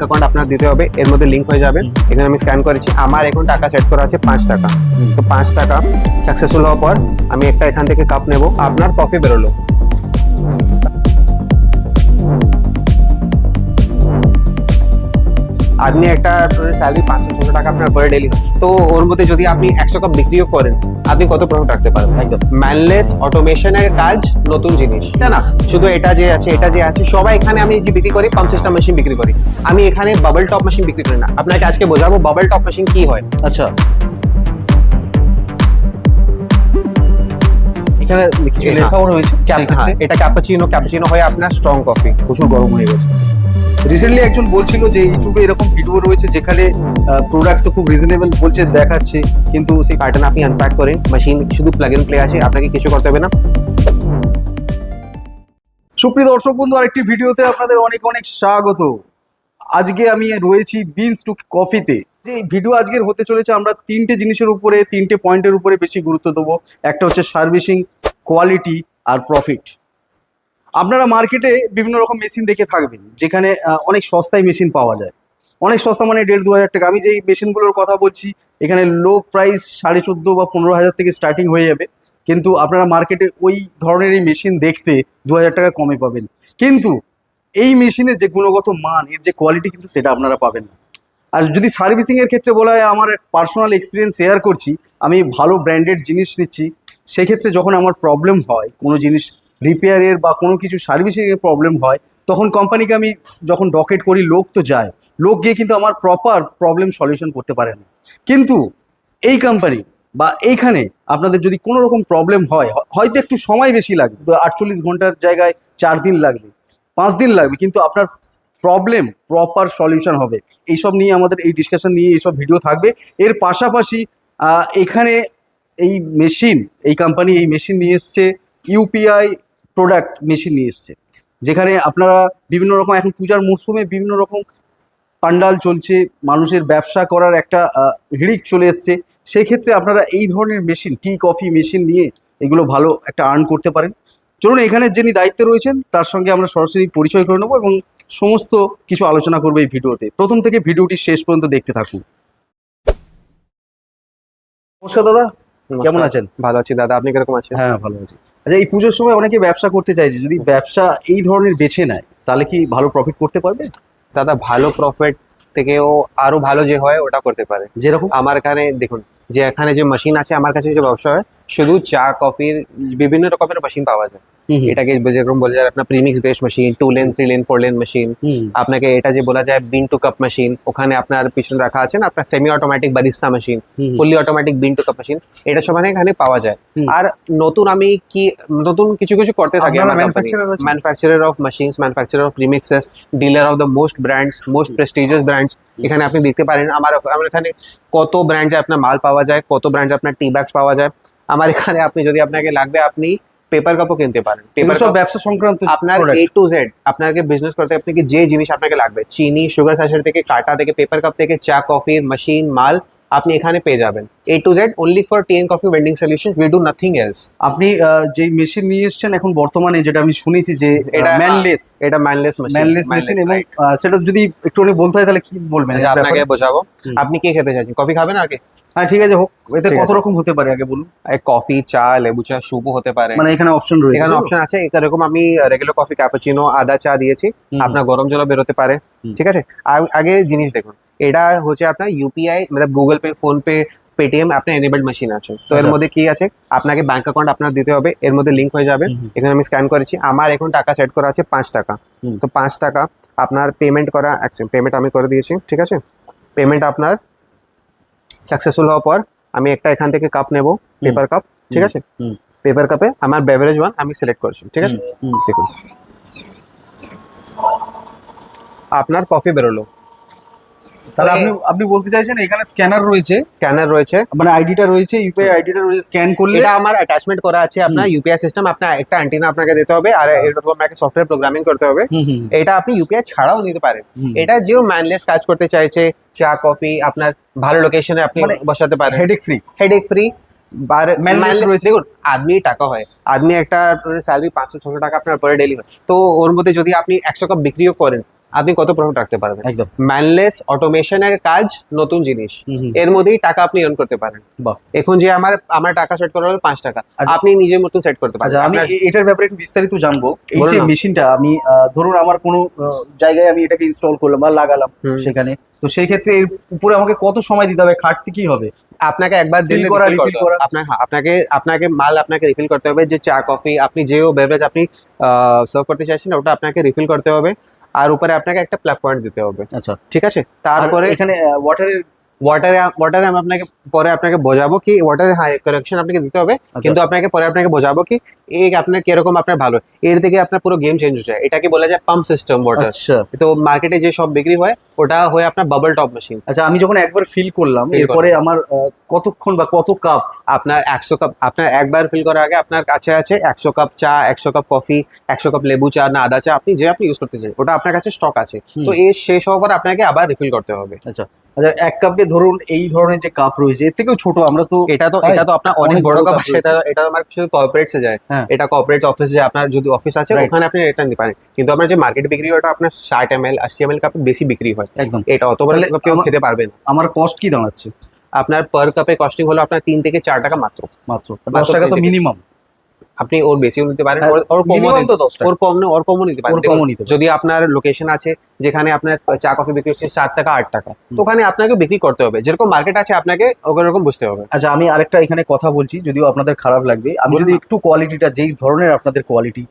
Bank account আপনার দিতে হবে, এর মধ্যে লিঙ্ক হয়ে যাবে। এখানে আমি স্ক্যান করেছি, আমার এখন টাকা সেট করা আছে পাঁচ টাকা। তো পাঁচ টাকা সাকসেসফুল হওয়ার পর আমি একটা এখান থেকে কাপ নেব, আপনার কফি বেরোলো। আপনি একটা স্যালারি পাঁচশো ছশো টাকা আপনার পার ডেলি তো ওর মধ্যে যদি আপনি একশো কাপ বিক্রিও করেন আপনি কত প্রফিট রাখতে পারবেন? একদম। ম্যানলেস অটোমেশনের কাজ নতুন জিনিস তাই না? শুধু এটা যে আছে এটা যে আছে সবাই এখানে আমি যে বিক্রি করি? পাম্প সিস্টেম মেশিন বিক্রি করি। আমি এখানে বাবল টপ মেশিন বিক্রি করি না। আপনাকে আজকে বোঝাবো বাবল টপ মেশিন কি হয়। আচ্ছা। এখানে কিছু হ্যাঁ। রয়েছে। হ্যাঁ এটা ক্যাপাচিনো ক্যাপাচিনো হয় আপনার স্ট্রং কফি প্রচুর গরম হয়ে গেছে। রিসেন্টলি একজন বলছিল যে ইউটিউবে এরকম ভিডিও রয়েছে যেখানে প্রোডাক্ট তো খুব রিজনেবল বলছে, দেখাচ্ছে, কিন্তু সেই প্যাটার্ন আপনি আনপ্যাক করেন মেশিন শুধু প্লাগ ইন প্লে আছে আপনাকে কিছু করতে হবে না। সুপ্রিয় দর্শক বন্ধু, আরেকটি ভিডিওতে আপনাদের অনেক অনেক স্বাগত। আজকে আমি রয়েছি বিনস টু কফিতে যে ভিডিও আজকের হতে চলেছে, আমরা তিনটে জিনিসের উপরে, তিনটে পয়েন্টের উপরে বেশি গুরুত্ব দেবো। একটা হচ্ছে সার্ভিসিং কোয়ালিটি আর প্রফিট আপনারা মার্কেটে বিভিন্ন রকম মেশিন দেখে থাকবেন, যেখানে অনেক সস্তায় মেশিন পাওয়া যায়। অনেক সস্তা মানে দেড় দু হাজার টাকা। আমি যেই মেশিনগুলোর কথা বলছি, এখানে লো প্রাইস সাড়ে চোদ্দ বা পনেরো হাজার থেকে স্টার্টিং হয়ে যাবে। কিন্তু আপনারা মার্কেটে ওই ধরনের এই মেশিন দেখতে দু হাজার টাকা কমে পাবেন। কিন্তু এই মেশিনের যে গুণগত মান, এর যে কোয়ালিটি কিন্তু সেটা আপনারা পাবেন না। আর যদি সার্ভিসিংয়ের ক্ষেত্রে বলা হয়, আমার পার্সোনাল এক্সপিরিয়েন্স শেয়ার করছি, আমি ভালো ব্র্যান্ডেড জিনিস নিচ্ছি, সেক্ষেত্রে যখন আমার প্রবলেম হয়, কোনো জিনিস রিপেয়ারের বা কোনো কিছু সার্ভিসিং এর প্রবলেম হয়, তখন কোম্পানিকে আমি যখন ডকেট করি, লোক তো যায়। লোক গিয়ে কিন্তু আমার প্রপার প্রবলেম সলিউশন করতে পারে না। কিন্তু এই কোম্পানি বা এইখানে আপনাদের যদি কোনো রকম প্রবলেম হয় হয়তো একটু সময় বেশি লাগবে, তো আটচল্লিশ ঘণ্টার জায়গায় চার দিন লাগবে, পাঁচ দিন লাগবে, কিন্তু আপনার প্রবলেম প্রপার সলিউশন হবে। এইসব নিয়ে আমাদের এই ডিসকাশন নিয়ে এইসব ভিডিও থাকবে। এর পাশাপাশি এখানে এই মেশিন এই কোম্পানি এই মেশিন নিয়ে এসছে ইউপিআই প্রোডাক্ট মেশিন নিয়ে এসছে। যেখানে আপনারা বিভিন্ন রকম, এখন পূজার মরশুমে বিভিন্ন রকম পান্ডাল চলছে, মানুষের ব্যবসা করার একটা হিড়িক চলে এসছে। সেই ক্ষেত্রে আপনারা এই ধরনের মেশিন টি কফি মেশিন নিয়ে এগুলো ভালো একটা আর্ন করতে পারেন। চলুন, এখানে যিনি দায়িত্বে রয়েছেন, তার সঙ্গে আমরা সরাসরি পরিচয় করে নেব এবং সমস্ত কিছু আলোচনা করব এই ভিডিওতে। প্রথম থেকে ভিডিওটি শেষ পর্যন্ত দেখতে থাকুন। নমস্কার দাদা। কেমন আছেন? ভালো আছি দাদা আপনি কীরকম আছেন? হ্যাঁ ভালো আছি। আচ্ছা এই পুজোর সময় অনেকে ব্যবসা করতে চাইছে যদি ব্যবসা এই ধরনের বেছে নেয় তাহলে কি ভালো প্রফিট করতে পারবে? দাদা ভালো প্রফিট থেকেও আরও ভালো যে হয় ওটা করতে পারে। যেরকম? আমার এখানে দেখুন যে এখানে যে মেশিন আছে আমার কাছে যে ব্যবসা হয় শুধু চা কফির বিভিন্ন রকমের মেশিন পাওয়া যায়। এটাকে যেরকম বলা যায় আপনার premix base machine two lane three lane four lane machine আপনাকে এটা যে বলা যায় বিন টু কাপ মেশিন ওখানে আপনার পিছনে রাখা আছে না আপনার semi automatic barista machine fully automatic bean to cup machine এটা সব এখানে পাওয়া যায়। আর নতুন আমি কি নতুন কিছু কিছু করতে থাকি manufacturer of machines manufacturer of premixes dealer of the most brands most prestigious brands এখানে আপনি দেখতে পারেন আমার আমার এখানে কত ব্র্যান্ডে আপনার মাল পাওয়া যায় কত ব্র্যান্ডে আপনার টি ব্যাগস পাওয়া যায়। আমার এখানে আপনি যদি আপনাকে লাগবে আপনি পেপার কাপও কিনতে পারেন। পেপার সব ব্যবসা সংক্রান্ত আপনার এ টু জেড আপনাকে বিজনেস করতে আপনাকে যে জিনিস আপনাকে লাগবে চিনি সুগার স্যাশেট থেকে কাটা থেকে পেপার কাপ থেকে চা কফির মেশিন মাল আপনি এখানে পেয়ে যাবেন। A to Z only for T N coffee vending solution we do nothing else আপনি যে মেশিন নিয়ে এসেছেন এখন বর্তমানে যেটা আমি শুনেছি যে এটা ম্যানলেস এটা ম্যানলেস মেশিন ম্যানলেস মেশিন এবং সেটা যদি একটুখানি বলতে হয় তাহলে কি বলবেন? আপনাকে বোঝাবো। আপনি কি খেতে চাইছেন? কফি খাবেন আগে হ্যাঁ ঠিক আছে হোক এতে কত। রকম হতে পারে আগে বলুন কফি চা লেবু চা সুপও হতে পারে মানে এখানে অপশন রয়েছে এখানে? অপশন আছে এরকম আমি রেগুলার কফি ক্যাপাচিনো আদা চা দিয়েছি আপনার গরম জলও বেরোতে পারে ঠিক আছে আগে জিনিস দেখুন এটা হচ্ছে আপনার ইউপিআই মানে Google Pay PhonePe Paytm আপনার এনেবলড মেশিন আছে তো এর আচ্ছা। মধ্যে কি আছে আপনাকে ব্যাংক অ্যাকাউন্ট আপনার দিতে হবে এর মধ্যে লিঙ্ক হয়ে যাবে। এখানে আমি স্ক্যান করেছি আমার এখন টাকা সেট করা আছে পাঁচ টাকা। তো পাঁচ টাকা আপনার পেমেন্ট করা পেমেন্ট আমি করে দিয়েছি ঠিক আছে পেমেন্ট আপনার সাকসেসফুল হওয়ার পর আমি একটা এখান থেকে কাপ নেব পেপার কাপ ঠিক আছে। পেপার কাপে আমার বেভারেজ ওয়ান আমি সিলেক্ট করছি ঠিক আছে। দেখুন আপনার কফি বেরোলো তাহলে আপনি আপনি বলতে চাইছেন এখানে স্ক্যানার রয়েছে? স্ক্যানার রয়েছে। মানে আইডিটা রয়েছে ইউপিআই আইডিটা রয়েছে স্ক্যান করলে এটা আমার অ্যাটাচমেন্ট করা আছে আপনার ইউপিআই সিস্টেম আপনার একটা অ্যান্টিনা আপনাকে দিতে হবে আর এরকম আপনাকে সফটওয়্যার প্রোগ্রামিং করতে হবে। এটা আপনি ইউপিআই ছাড়াও নিতে পারেন। এটা যেও ম্যানলেস কাজ করতে চাইছে চা কফি আপনার ভালো লোকেশনে আপনি মানে বসাতে পারেন। Headache free headache free. দেখুন আদমি টাকা হয়। আদমি একটা স্যালারি পাঁচশো ছশো টাকা আপনার পার ডেলি হয় তো ওর মধ্যে যদি আপনি একশো কাপ বিক্রিও করেন আপনি কত প্রফিট রাখতে পারবেন? একদম। ম্যানলেস অটোমেশনের কাজ নতুন জিনিস। এর মধ্যেই টাকা আপনি earn করতে পারেন। এখন যে আমার আমার টাকা সেট করা হলো পাঁচ টাকা আচ্ছা। আপনি নিজের মতন সেট করতে পারেন। আচ্ছা আমি এটার ব্যাপারে একটু বিস্তারিত জানব। এই যে মেশিনটা আমি ধরুন আমার কোনো জায়গায় আমি এটাকে ইনস্টল করলাম বা লাগালাম সেখানে। তো সেই ক্ষেত্রে এর উপরে আমাকে কত সময় দিতে হবে? খাটতে কি হবে? আপনাকে একবার দিলে করা। আপনার হ্যাঁ, আপনাকে আপনাকে মাল আপনাকে রিফিল করতে হবে। যে চা কফি আপনি যে বেভারেজ আপনি সার্ভ করতে চাইছেন ওটা আপনাকে রিফিল করতে হবে। আর উপরে আপনাকে একটা প্লাগ পয়েন্ট দিতে হবে। আচ্ছা। ঠিক আছে? তারপরে তারপরে এখানে ওয়াটারের ওয়াটারে ওয়াটারে আমি আপনাকে পরে আপনাকে বোঝাবো কি ওয়াটারের হাই কালেকশন আপনাকে দিতে হবে আচ্ছা। কিন্তু আপনাকে পরে আপনাকে বোঝাবো কি এই আপনার কীরকম আপনার ভালো। এর থেকে আপনার পুরো গেম চেঞ্জ হয়ে যায়। এটাকে বলা যায় পাম্প সিস্টেম ওয়াটার তো মার্কেটে যে সব বিক্রি হয় ওটা হয় আপনার বাবল টপ মেশিন আচ্ছা আমি যখন একবার ফিল করলাম এরপরে আমার কতক্ষণ বা কত কাপ আপনার একশো কাপ আপনার একবার ফিল করার আগে আপনার কাছে আছে একশো কাপ চা একশো কাপ কফি একশো কাপ লেবু চা না আদা চা আপনি যে আপনি ইউজ করতে চান ওটা আপনার কাছে স্টক আছে। তো এই শেষ হওয়ার পর আপনাকে আবার রিফিল করতে হবে। আচ্ছা। আচ্ছা এক কাপে ধরুন এই ধরনের যে কাপ রয়েছে এর থেকেও ছোট আমরা তো এটা তো এটা তো আপনার অনেক বড় কাপ cup এটা আমার শুধু কর্পোরেটসে যায়। হ্যাঁ। এটা কর্পোরেট অফিসে যায় আপনার যদি অফিস আছে ওখানে আপনি এটা নিতে পারেন। কিন্তু আপনার যে মার্কেট বিক্রি হয় ওটা আপনার ষাট এম এল আশি এম এল কাপে বেশি বিক্রি হয়। একদম। এটা অত বড় কেউ খেতে পারবে না। আমার কস্ট কি দাঁড়াচ্ছে? আপনার পার কাপে কস্টিং হলো আপনার তিন থেকে চার টাকা মাত্র। মাত্র। দশ টাকা তো মিনিমাম আপনি ওর বেশিও নিতে পারেন ওর- কমও ওর কম ওর কমও নিতে পারেন। যদি আপনার লোকেশন আছে যেখানে আপনার চা কফি বিক্রি হচ্ছে চার টাকা আট টাকা তো ওখানে আপনাকে বিক্রি করতে হবে। যেরকম মার্কেট আছে আপনাকে ওরকম বুঝতে হবে। আচ্ছা আমি আরেকটা এখানে কথা বলছি যদিও আপনাদের খারাপ লাগবে। আমি যদি একটু কোয়ালিটিটা যেই ধরনের আপনাদের কোয়ালিটি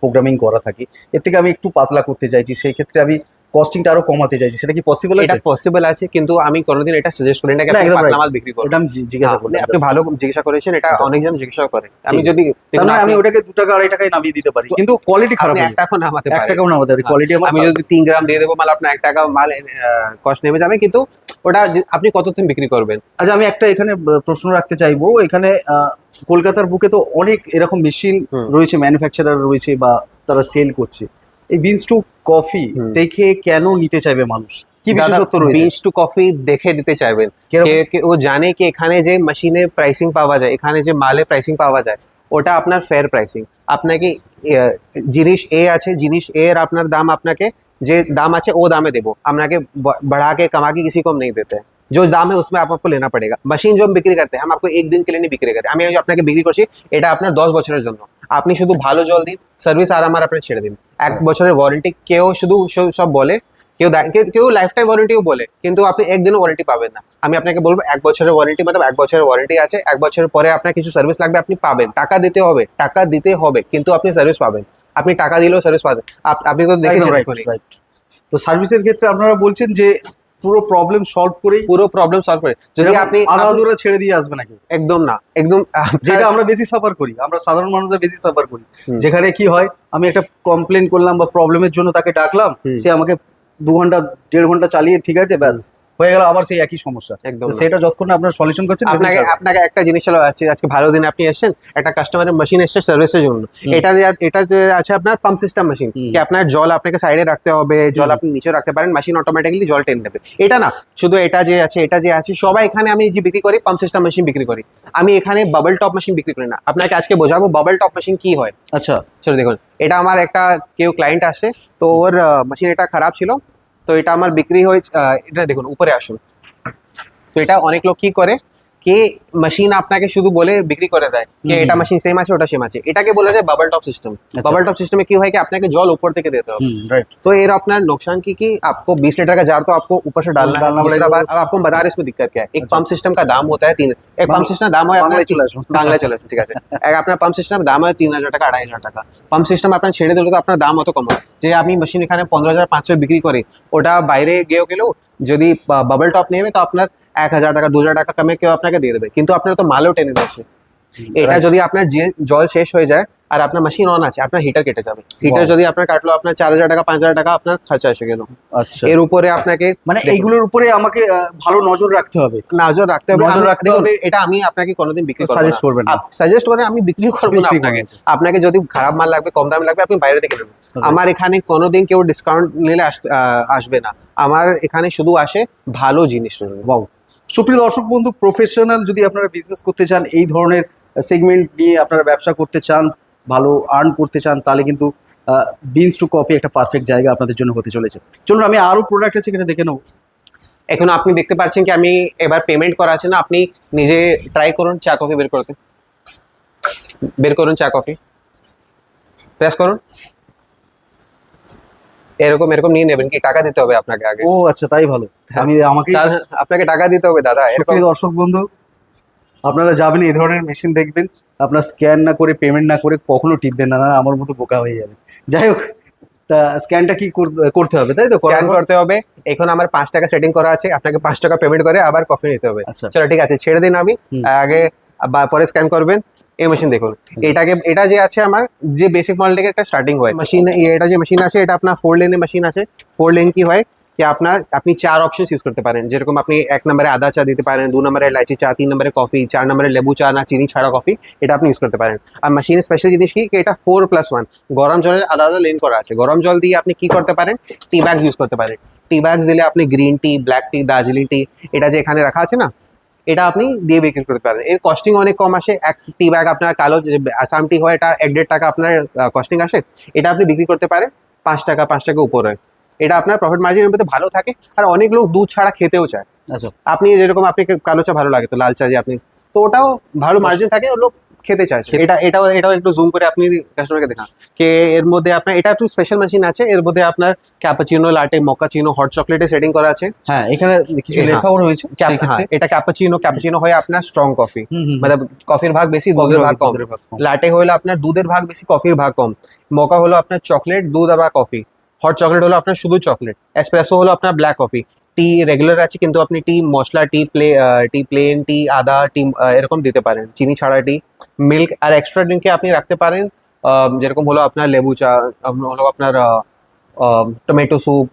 প্রোগ্রামিং করা থাকে এর থেকে আমি একটু পাতলা করতে চাইছি সেই ক্ষেত্রে আমি কস্টিংটা আরও কমাতে চাইছি সেটা কি পসিবল এটা আছে? পসিবল আছে কিন্তু আমি কোনোদিন এটা সাজেস্ট করি না কি না, আপনি একদম পাতলা মাল বিক্রি করুন এটা আমি জিজ্ঞাসা হ্যাঁ, করলাম আপনি ভালো জিজ্ঞাসা করেছেন এটা। অনেকজন জিজ্ঞাসা করে। আমি যদি দেখুন, মানে আমি ওটাকে দু টাকা আড়াই টাকায় নামিয়ে দিতে পারি কিন্তু কোয়ালিটি খারাপ নেই এক টাকা নামাতে এক পারেন টাকাও নামাতে পারি হ্যাঁ। কোয়ালিটি আমি যদি তিন গ্রাম দিয়ে দেবো মাল আপনার এক টাকা মাল কস্ট নেমে যাবে কিন্তু ওটা আপনি কতদিন বিক্রি করবেন? আচ্ছা আমি একটা এখানে প্রশ্ন রাখতে চাইব। এখানে কলকাতার বুকে তো অনেক এরকম মেশিন রয়েছে ম্যানুফ্যাকচারার রয়েছে বা তারা সেল করছে। এই বিনস টু কফি হুম। দেখে কেন নিতে চাইবে মানুষ কি বিশেষত্ব রয়েছে বিনস টু কফি দেখে দিতে চাইবেন কিরকম? কে কে ও জানে কি এখানে যে মেশিনে প্রাইসিং পাওয়া যায় এখানে যে মালে প্রাইসিং পাওয়া যায় ওটা আপনার ফেয়ার প্রাইসিং আপনাকে আহ, জিনিস এ আছে জিনিস এ এর আপনার দাম আপনাকে যে দাম আছে ও দামে দেবো আপনাকে ब- बढ़ा के कमा के किसी को हम नहीं देते हैं। जो दाम है उसमें आप आपको लेना पड़ेगा मशीन जो हम बिक्री करते हैं हम आपको एक दिन के लिए नहीं बिक्री करते আমি যে আপনাকে বিক্রি করছি এটা আপনার দশ বছরের জন্য আপনি শুধু ভালো জল দিন সার্ভিস আর আমার আপনি ছেড়ে দিন। এক বছরের ওয়ারেন্টি কেউ শুধু সব- বলে কেউ কেউ- লাইফ টাইম ওয়ারেন্টিও বলে কিন্তু আপনি একদিনও ওয়ারেন্টি পাবেন না। আমি আপনাকে বলব এক বছরের ওয়ারেন্টি মানে এক বছরের ওয়ারেন্টি আছে এক বছর পরে আপনার কিছু সার্ভিস লাগবে আপনি পাবেন। টাকা দিতে হবে টাকা দিতে হবে কিন্তু আপনি সার্ভিস পাবেন। আপনি টাকা দিলেও সার্ভিস পাবেন। আপনি তো। রাইট তো সার্ভিসের ক্ষেত্রে আপনারা বলছেন যে পুরো প্রবলেম সলভ করে পুরো প্রবলেম সলভ করে। যদি আপনি আধা দূরে ছেড়ে দিয়ে আসবেন নাকি? একদম না। একদম যেটা আমরা বেশি সাফার করি। আমরা সাধারণ মানুষরা বেশি সাফার করি। যেখানে কি হয় আমি একটা কমপ্লেন করলাম বা প্রবলেমের জন্য তাকে ডাকলাম। সে আমাকে দু ঘণ্টা দেড় ঘণ্টা চালিয়ে ঠিক আছে ব্যাস। হয়ে গেল আবার সেই একই সমস্যা। একদম। সেটা যতক্ষণ আপনার সলিউশন করছেন আপনাকে আপনাকে একটা জিনিস হলো আছে আজকে ভালো দিনে আপনি এসেছেন একটা কাস্টমারের মেশিন এসছে সার্ভিসের জন্য। এটা যে এটা যে আছে আপনার পাম্প সিস্টেম মেশিন। কি আপনার জল আপনাকে সাইডে রাখতে হবে জল আপনি নিচে রাখতে পারেন মেশিন অটোমেটিক্যালি জল টেনে নেবে। এটা না শুধু এটা যে আছে এটা যে আছে সবাই এখানে আমি যে বিক্রি করি পাম্প সিস্টেম মেশিন বিক্রি করি। আমি এখানে বাবল টপ মেশিন বিক্রি করি না। আপনাকে আজকে বোঝাবো বাবল টপ মেশিন কি হয়। আচ্ছা। চলো দেখুন এটা আমার একটা কেউ ক্লায়েন্ট আসে তো ওর মেশিন এটা খারাপ ছিল তো এটা আমার বিক্রি হয়েছে এটা দেখুন, উপরে আসুন। তো এটা অনেক লোক কি করে। কে মেশিন আপনাকে শুধু বলে বিক্রি করে দেয় যে এটা মেশিন সেম আছে ওটা সেম আছে। এটাকে বলা যায় bubble top system bubble top সিস্টেমে কি হয় কি? আপনাকে জল ऊपर থেকে देते हो राइट तो এর আপনার नुकसान की कि आपको 20 लीटर का जार तो आपको ऊपर से डालना डालना पड़ेगा। बाद अब आपको बता रहे इसमें दिक्कत क्या है। एक पंप सिस्टम का दाम होता है तीन एक पंप सिस्टम दाम হয় আপনার বাংলা চলে ঠিক আছে এক আপনার পাম্প সিস্টেম দাম হয় 3000 টাকা 2500 টাকা পাম্প সিস্টেম আপনার ছেড়ে দিলে তো আপনার দাম অত কম হয় যে আপনি মেশিন এখানে 15500 বিক্রি করে ওটা বাইরে গিয়েও গেলেও যদি বাবল টপ নেবে তো আপনার এক হাজার টাকা দু হাজার টাকা কমে কেউ আপনাকে দিয়ে দেবে। কিন্তু আপনার তো মালও টেনে নিয়েছে এটা যদি আপনার জল শেষ হয়ে যায় আর আপনার মেশিন অন আছে আপনার হিটার কেটে যাবে। হিটার যদি আপনার কাটলো আপনার চার হাজার টাকা পাঁচ হাজার টাকা আপনার খরচা এসে গেল। আচ্ছা। এর উপরে আপনাকে মানে এইগুলোর উপরে আমাকে ভালো নজর রাখতে হবে। নজর রাখতে হবে। নজর রাখতে হবে। এটা আমি আপনাকে কোনোদিন বিক্রি সাজেস্ট করবেন না। সাজেস্ট করে আমি বিক্রি করব না আপনাকে। আপনাকে যদি খারাপ মাল লাগবে কম দামে লাগবে আপনি বাইরে থেকে নেবেন। আমার এখানে কোনোদিন কেউ ডিসকাউন্ট নিলে আস- আসবে না। আমার এখানে শুধু আসে ভালো জিনিস। নেবে। সুপ্রিয় দর্শক বন্ধু প্রফেশনাল যদি আপনারা বিজনেস করতে চান, এই ধরনের সেগমেন্ট নিয়ে আপনারা ব্যবসা করতে চান, ভালো আর্ন করতে চান, তাহলে কিন্তু বিনস টু কফি একটা পারফেক্ট জায়গা আপনাদের জন্য হতে চলেছে। চলুন, আমি আরও প্রোডাক্ট আছে এখানে দেখে নেব। এখন আপনি দেখতে পাচ্ছেন কি, আমি এবার পেমেন্ট করা আছে না, আপনি নিজে ট্রাই করুন, চা কফি বের করতে। বের করুন চা কফি প্রেস করুন। এরকম এরকম নিয়ে নেবেন কি? টাকা দিতে হবে আপনাকে আগে। ও আচ্ছা তাই ভালো। আমি আমাকে আপনাকে টাকা দিতে হবে দাদা। এরকম দর্শক বন্ধু আপনারা যাবেন এই ধরনের মেশিন দেখবেন। আপনার স্ক্যান না করে পেমেন্ট না করে কখনো টিপবেন না না আমার মতো বোকা হয়ে যাবে যাই হোক তা স্ক্যানটা কি কর- করতে হবে তাই তো? স্ক্যান করতে হবে। এখন আমার পাঁচ টাকা সেটিং করা আছে আপনাকে পাঁচ টাকা পেমেন্ট করে আবার কফি নিতে হবে। আচ্ছা। চলো ঠিক আছে ছেড়ে দিন আমি। আগে পরে স্ক্যান করবেন। এই মেশিন দেখুন। এটাকে, এটা যে আছে আমার, যে বেসিক মডেল থেকে একটা স্টার্টিং হয়। মেশিন এটা যে মেশিন আছে, এটা আপনার ফোর লেনের মেশিন আছে। ফোর লেন কি হয়? কি আপনার, আপনি চার অপশন ইউজ করতে পারেন। যেরকম আপনি এক নম্বরে আদা চা দিতে পারেন, দু নম্বরে ইলাচি চা, তিন নম্বরে কফি চার নম্বরে লেবু চা না, চিনি ছাড়া কফি এটা আপনি ইউজ করতে পারেন। আর মেশিনের স্পেশাল জিনিস কি? এটা ফোর প্লাস ওয়ান গরম জলের আলাদা লেন করা আছে। গরম জল দিয়ে আপনি কি করতে পারেন? টি ব্যাগস ইউজ করতে পারেন। টি ব্যাগস দিলে আপনি green tea black tea Darjeeling tea এটা যে এখানে রাখা আছে না? এটা আপনি দিয়ে বিক্রি করতে পারেন। এর কস্টিং অনেক কম আসে। এক টি ব্যাগ আপনার কালো আসামটি আসাম টি হয় এটা এক দেড় টাকা আপনার কস্টিং আসে। এটা আপনি বিক্রি করতে পারেন পাঁচ টাকা পাঁচ টাকা উপরে। এটা আপনার প্রফিট মার্জিনের মধ্যে ভালো থাকে আর অনেক লোক দুধ ছাড়া খেতেও চায়। আচ্ছা। আপনি যেরকম আপনি কালো চা ভালো লাগে তো লাল চা যে আপনি তো ওটাও ভালো মার্জিন থাকে। ও লোক খেতে চাইছে এটা এটাও এটাও একটু জুম করে আপনি কাস্টমারকে দেখান। কে এর মধ্যে আপনার এটা একটু স্পেশাল মেশিন আছে। এর মধ্যে আপনার ক্যাপাচিনো লাটে মকাচিনো হট চকলেটে সেটিং করা আছে। হ্যাঁ এখানে কিছু হ্যাঁ। লেখাও রয়েছে। হ্যাঁ, এটা ক্যাপাচিনো ক্যাপাচিনো হয় আপনার স্ট্রং কফি মানে কফির ভাগ বেশি দুধের ভাগ কম। দুধের ভাগ কম। লাটে হলো আপনার দুধের ভাগ বেশি কফির ভাগ কম। মকা হলো আপনার চকলেট দুধ বা কফি হট চকলেট হলো আপনার শুধু চকলেট এসপ্রেসো হলো আপনার ব্ল্যাক কফি টি রেগুলার আছে কিন্তু আপনি টি মশলা টি প্লে টি প্লেন টি আদা টি এরকম দিতে পারেন চিনি ছাড়া টি মিল্ক আর এক্সট্রা ড্রিঙ্কে আপনি রাখতে পারেন আহ, যেরকম হলো আপনার লেবু চা হলো আপনার টমেটো স্যুপ।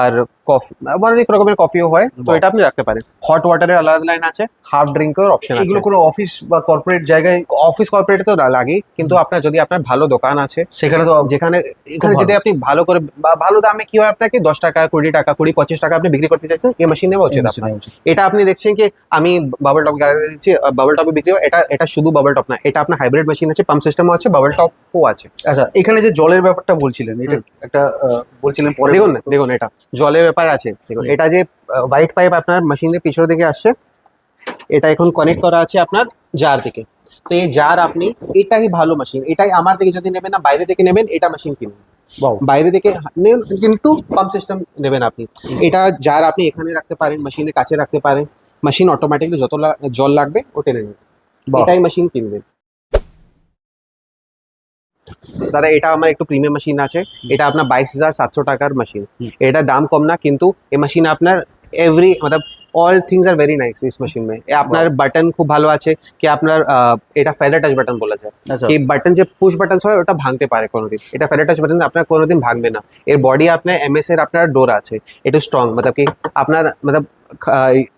আর কফি অনেক রকমের কফিও হয়। তো এটা আপনি রাখতে পারেন। হট ওয়াটারের আলাদা লাইন আছে হাফ ড্রিঙ্কের অপশন আছে এগুলো কোনো অফিস বা কর্পোরেট জায়গায় অফিস কর্পোরেটে তো লাগেই। কিন্তু আপনার যদি আপনার ভালো দোকান আছে সেখানে তো যেখানে এখানে যদি আপনি ভালো করে বা ভালো দামে কি হয় আপনাকে? দশ টাকা কুড়ি টাকা কুড়ি পঁচিশ টাকা আপনি বিক্রি করতে চাইছেন এই মেশিন নেওয়া উচিত এটা আপনি দেখছেন কি আমি বাবল টপ গ্যালারি দিচ্ছি বাবল টপে বিক্রি হয় এটা এটা শুধু বাবল টপ না এটা আপনার হাইব্রিড মেশিন আছে পাম্প সিস্টেমও আছে বাবল টপও আছে। আচ্ছা এখানে যে জলের ব্যাপারটা বলছিলেন এটা একটা বলছিলেন দেখুন না দেখুন এটা জলের ব্যাপার আছে। দেখুন এটা যে হোয়াইট পাইপ আপনার মেশিনের পিছনের দিকে আসছে এটা এখন কানেক্ট করা আছে আপনার জার থেকে। তো এই জার আপনি এটাই ভালো মেশিন এটাই আমার থেকে যদি নেবেন না বাইরে থেকে নেবেন এটা মেশিন কিনুন। বাইরে থেকে কিন্তু পাম্প সিস্টেম নেবেন আপনি। এটা জার আপনি এখানে রাখতে পারেন মেশিনের কাছে রাখতে পারেন। মেশিন অটোমেটিকলি যত জল লাগবে ও টেনে নেবে। এটাই মেশিন কিনবেন। দাদা এটা আমার একটু প্রিমিয়াম মেশিন আছে। এটা আপনার বাইশ হাজার সাতশো টাকার মেশিন এটা দাম কম না কিন্তু এই মেশিন আপনার every Matlab all things are very nice is machine মে আপনার বাটন খুব ভালো আছে কি আপনার এটা ফেদার টাচ বাটন বলা যায় এই বাটন যে পুশ বাটন হয় ওটা ভাঙতে পারে কোনোদিন এটা ফেদার টাচ বাটন আপনার কোনোদিন ভাঙবে না এর বডি আপনার এমএস এর আপনার ডোর আছে এটা স্ট্রং মতলব কি আপনার মতলব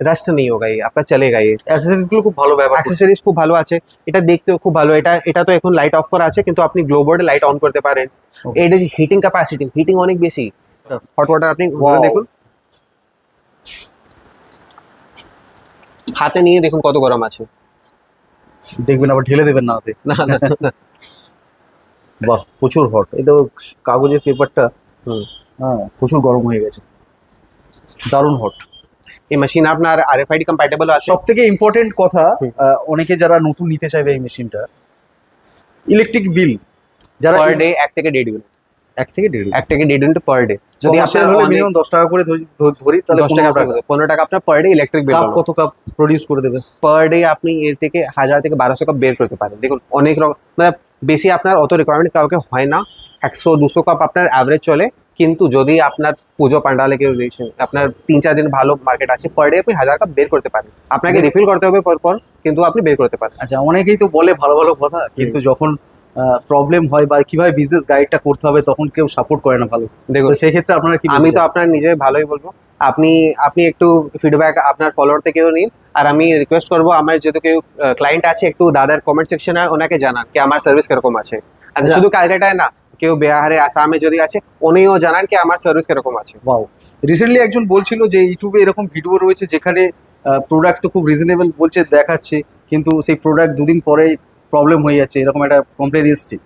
রাস্ট নেই হোক এই আপনার চলে গায়ে অ্যাক্সেসরিজগুলো খুব ভালো ব্যবহার অ্যাক্সেসরিজ খুব ভালো আছে এটা দেখতেও খুব ভালো এটা এটা তো এখন লাইট অফ করা আছে কিন্তু আপনি গ্লো বোর্ডে লাইট অন করতে পারেন এটা যে হিটিং ক্যাপাসিটি হিটিং অনেক বেশি হট ওয়াটার আপনি দেখুন হাতে নিয়ে দেখুন কত গরম আছে। দেখবেন আবার ঢেলে দেবেন না হাতে। না না। বাহ প্রচুর হট এই তো কাগজের পেপারটা হ্যাঁ প্রচুর গরম হয়ে গেছে। দারুণ হট এই মেশিন আপনার আরএফআইডি কম্প্যাটেবল আছে? সব থেকে ইম্পর্টেন্ট কথা অনেকে যারা নতুন নিতে চাইবে এই মেশিনটা ইলেকট্রিক বিল যারা পার ডে এক থেকে দেড় ইউনিট এক থেকে দেড় এক থেকে দেড় ইউনিট পার ডে যদি আপনার হলে মিনিমাম দশ টাকা করে ধরি- ধরি তাহলে দশ টাকা পনেরো টাকা। আপনার পার ডে ইলেকট্রিক বিল কত কাপ প্রডিউস করে দেবে? পার ডে আপনি এর থেকে হাজার থেকে বারোশো কাপ বের করতে পারেন। দেখুন অনেক রকম মানে বেশি আপনার অত রিকোয়ারমেন্ট কাউকে হয় না। একশো দুশো কাপ আপনার অ্যাভারেজ চলে। কিন্তু যদি আপনার পুজো পান্ডালে কেউ দিয়েছেন আপনার তিন চার দিন ভালো মার্কেট আছে পার ডে আপনি হাজার কাপ বের করতে পারেন। আপনাকে রিফিল করতে হবে পর পর কিন্তু আপনি বের করতে পারেন। আচ্ছা অনেকেই তো বলে ভালো ভালো কথা। কিন্তু যখন প্রবলেম হয় বা কীভাবে বিজনেস গাইডটা করতে হবে তখন কেউ সাপোর্ট করে না ভালো। দেখুন সেই ক্ষেত্রে আপনারা কি আমি তো আপনার নিজে ভালোই বলব। আপনি আপনি একটু ফিডব্যাক আপনার ফলোয়ার থেকেও নিন আর আমি রিকোয়েস্ট করব আমার যেহেতু কেউ ক্লায়েন্ট আছে একটু দাদার কমেন্ট সেকশনে ওনাকে জানান কি আমার সার্ভিস কীরকম আছে। আর আচ্ছা। শুধু ক্যালকাটায় না কেউ বিহারে আসামে যদি আছে উনিও জানান কি আমার সার্ভিস কীরকম আছে। ওয়াও রিসেন্টলি একজন বলছিল যে ইউটিউবে এরকম ভিডিও রয়েছে যেখানে প্রোডাক্ট তো খুব রিজনেবল বলছে দেখাচ্ছে কিন্তু সেই প্রোডাক্ট দুদিন পরে প্রবলেম হয়ে যাচ্ছে এরকম একটা কমপ্লেন এসছে।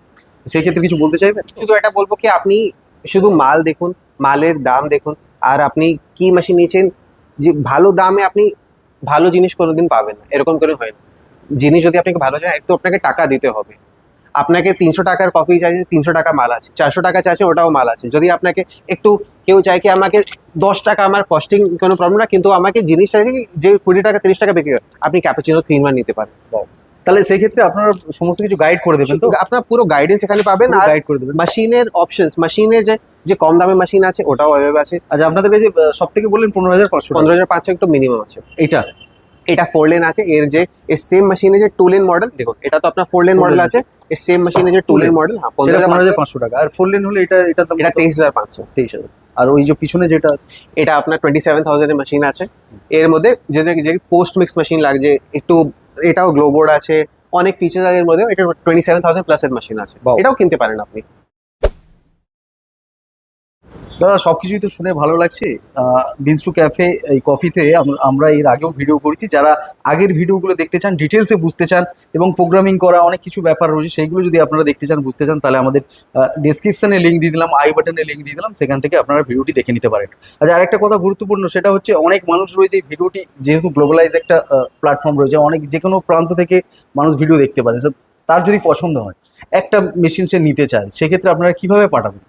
সেই ক্ষেত্রে কিছু বলতে চাইবেন? শুধু এটা বলব কি আপনি শুধু মাল দেখুন মালের দাম দেখুন আর আপনি কি মেশিন নিয়েছেন যে ভালো দামে আপনি ভালো জিনিস কোনোদিন পাবেন না এরকম করে হয় না। জিনিস যদি আপনাকে ভালো চায় একটু আপনাকে টাকা দিতে হবে। আপনাকে তিনশো টাকার কফি চাইছে তিনশো টাকা মাল আছে চারশো টাকা চাইছে ওটাও মাল আছে। যদি আপনাকে একটু কেউ চায় কি আমাকে দশ টাকা আমার কস্টিং কোনো প্রবলেম না কিন্তু আমাকে জিনিস চাইছে যে কুড়ি টাকা তিরিশ টাকা বিক্রি হয় আপনি ক্যাপাচিনো থ্রি নিতে পারেন। তাহলে সেই ক্ষেত্রে আপনারা সমস্ত কিছু গাইড করে দেবেন তো? আপনার পুরো গাইডেন্স এখানে পাবেন আর গাইড করে দেবেন। মেশিনের অপশনস মেশিনের যে যে কম দামে মেশিন আছে ওটাও অ্যাভেলেবল আছে। আচ্ছা আপনাদেরকে যে সব থেকে বললেন পনেরো হাজার পাঁচশো পনেরো হাজার পাঁচশো একটু মিনিমাম আছে। এটা এটা ফোর লেন আছে এর যে এর সেম মেশিনে যে টু লেন মডেল দেখুন এটা তো আপনার ফোর লেন মডেল আছে এর সেম মেশিনে যে টু লেন মডেল হ্যাঁ পনেরো হাজার পাঁচশো। টাকা। আর ফোর লেন হলে এটা এটা এটা তেইশ হাজার পাঁচশো। তেইশ হাজার। আর ওই যে পিছনে যেটা আছে? এটা আপনার টোয়েন্টি সেভেন থাউজেন্ডের মেশিন আছে। এর মধ্যে যে যে পোস্ট মিক্স মেশিন লাগছে একটু এটাও গ্লোবোর্ড আছে। অনেক ফিচার্স আছে এর মধ্যে এটা টোয়েন্টি সেভেন থাউজেন্ড প্লাসের মেশিন আছে। এটাও কিনতে পারেন আপনি। দাদা, সবকিছুই তো শুনে ভালো লাগছে। বিনস ক্যাফে, এই কফিতে আমরা এর আগেও ভিডিও করেছি। যারা আগের ভিডিওগুলো দেখতে চান ডিটেলসে বুঝতে চান এবং প্রোগ্রামিং করা অনেক কিছু ব্যাপার রয়েছে, সেইগুলো যদি আপনারা দেখতে চান, বুঝতে চান, তাহলে আমাদের ডিসক্রিপশনে লিঙ্ক দিয়ে দিলাম আই বাটনে লিঙ্ক দিয়ে দিলাম, সেখান থেকে আপনারা ভিডিওটি দেখে নিতে পারেন। আচ্ছা আরেকটা কথা গুরুত্বপূর্ণ, সেটা হচ্ছে অনেক মানুষ রয়েছে এই ভিডিওটি, যেহেতু গ্লোবালাইজ একটা প্ল্যাটফর্ম রয়েছে, অনেক যে কোনো প্রান্ত থেকে মানুষ ভিডিও দেখতে পারে। তার যদি পছন্দ হয়, একটা মেশিন সে নিতে চায়, সেক্ষেত্রে আপনারা কীভাবে পাঠাবেন?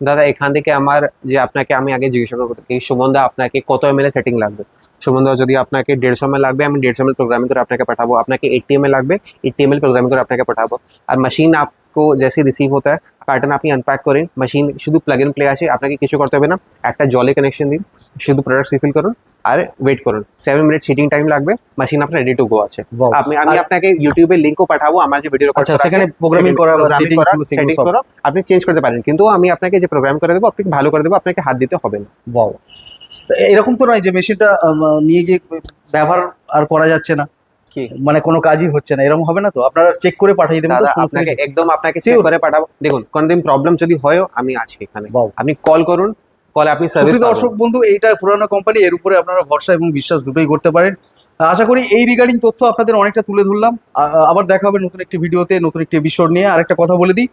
দাদা, এখান থেকে আমার যে আপনাকে আমি আগে জিজ্ঞাসা করব সুমনদা আপনাকে কত এম এল সেটিং লাগবে? সুমনদা যদি আপনাকে দেড়শো এম লাগবে, আমি দেড়শো এম এল প্রোগ্রামিং করে আপনাকে পাঠাবো। আপনাকে এটিএম এ লাগবে এটিএম এম এল প্রোগ্রামিং করে আপনাকে পাঠাবো। আর মেশিন আপকো জেসে রিসিভ হতে হয় কার্টন আপনি আনপ্যাক করেন। মেশিন শুধু প্লাগ এন্ড প্লে আছে আপনাকে কিছু করতে হবে না। একটা জলে কানেকশন দিন। শুধু প্রোডাক্ট রিফিল করুন আর ওয়েট করুন। সেভেন মিনিট সিটিং টাইম লাগবে মেশিন আপনার রেডি টু গো আছে. আপনি আমি আপনাকে ইউটিউবে লিঙ্কও পাঠাবো আমার যে ভিডিও আচ্ছা সেখানে প্রোগ্রামিং করা বা সেগুলো সেটিংস করা আপনি চেঞ্জ করতে পারেন। কিন্তু আমি আপনাকে যে প্রোগ্রাম করে দেবো আপনি ভালো করে দেবো আপনাকে হাত দিতে হবে না। বাহ এরকম তো নয় যে মেশিনটা নিয়ে গিয়ে ব্যবহার আর করা যাচ্ছে না। কি? মানে কোনো কাজই হচ্ছে না এরকম হবে না তো? আপনারা চেক করে পাঠিয়ে দেবেন তো আপনাকে একদম আপনাকে চেক. করে পাঠাবো। দেখুন কোনদিন প্রবলেম যদি হয় আমি আছি এখানে. আপনি কল করুন কলে আপনি সার্ভিস দর্শক বন্ধু এইটা পুরানো কোম্পানি এর উপরে আপনারা ভরসা এবং বিশ্বাস দুটোই করতে পারেন। আশা করি এই রিগার্ডিং তথ্য আপনাদের অনেকটা তুলে ধরলাম। আবার দেখা হবে নতুন একটি ভিডিওতে নতুন একটি এপিসোড নিয়ে। আরেকটা কথা বলে দিই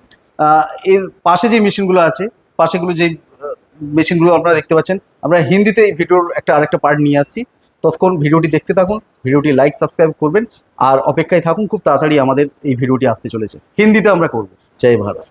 এর পাশে যে মেশিনগুলো আছে পাশেগুলো যে মেশিনগুলো আপনারা দেখতে পাচ্ছেন আমরা হিন্দিতে এই ভিডিওর একটা আরেকটা পার্ট নিয়ে আসছি। ততক্ষণ ভিডিওটি দেখতে থাকুন ভিডিওটি লাইক সাবস্ক্রাইব করবেন আর অপেক্ষায় থাকুন খুব তাড়াতাড়ি আমাদের এই ভিডিওটি আসতে চলেছে। হিন্দিতে আমরা করব। জয় ভারত।